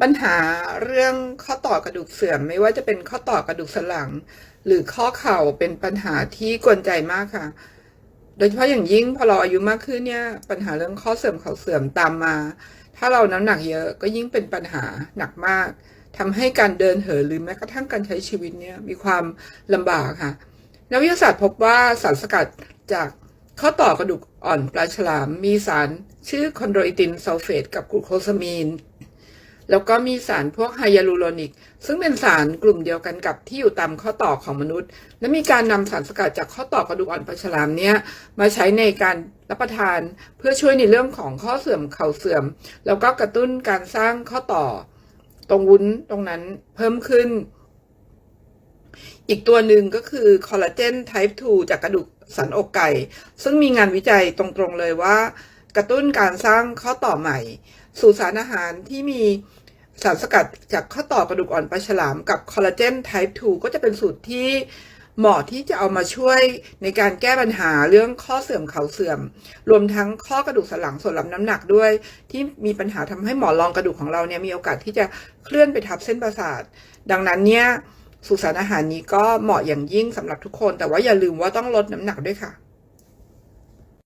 ปัญหาเรื่องข้อต่อกระดูกเสื่อม ไม่ว่าจะเป็นข้อต่อกระดูกสันหลัง หรือข้อเข่าเป็นปัญหาที่กวนใจมากค่ะ โดยเฉพาะอย่างยิ่งพอเราอายุมากขึ้นเนี่ย ปัญหาเรื่องข้อเสื่อมเข่าเสื่อมตามมา ถ้าเราน้ำหนักเยอะก็ยิ่งเป็นปัญหาหนักมากทำให้การเดินเหินหรือแม้กระทั่งการใช้ชีวิตเนี่ยมีความลำบากค่ะนักวิทยาศาสตร์พบว่าสารสกัดจากข้อต่อกระดูกอ่อนปลาฉลามมีสารชื่อคอนโดรอิตินซัลเฟตกับกลูโคซามีน แล้วก็มีสารพวกไฮยาลูโรนิก ซึ่งเป็นสารกลุ่มเดียวกันกับที่อยู่ตามข้อต่อของมนุษย์ และมีการนำสารสกัดจากข้อต่อกระดูกอ่อนปลาฉลามเนี้ยมาใช้ในการรับประทานเพื่อช่วยในเรื่องของข้อเสื่อมเข่าเสื่อม แล้วก็กระตุ้นการสร้างข้อต่อ ตรงวุ้นตรงนั้นเพิ่มขึ้น อีกตัวหนึ่งก็คือคอลลาเจน type 2จากกระดูกสันอกไก่ ซึ่งมีงานวิจัยตรงๆเลยว่า กระตุ้นการสร้างข้อต่อใหม่ สู่สารอาหารที่มี สารสกัดจากข้อต่อกระดูกอ่อนปลาฉลามกับคอลลาเจน type 2ก็จะเป็นสูตรที่เหมาะที่จะเอามาช่วยในการแก้ปัญหาเรื่องข้อเสื่อมเข่าเสื่อม รวมทั้งข้อกระดูกสันหลังส่วนรับน้ำหนักด้วย ที่มีปัญหาทำให้หมอนรองกระดูกของเราเนี่ยมีโอกาสที่จะเคลื่อนไปทับเส้นประสาท ดังนั้นเนี่ยสุสานอาหารนี้ก็เหมาะอย่างยิ่งสำหรับทุกคน แต่ว่าอย่าลืมว่าต้องลดน้ำหนักด้วยค่ะ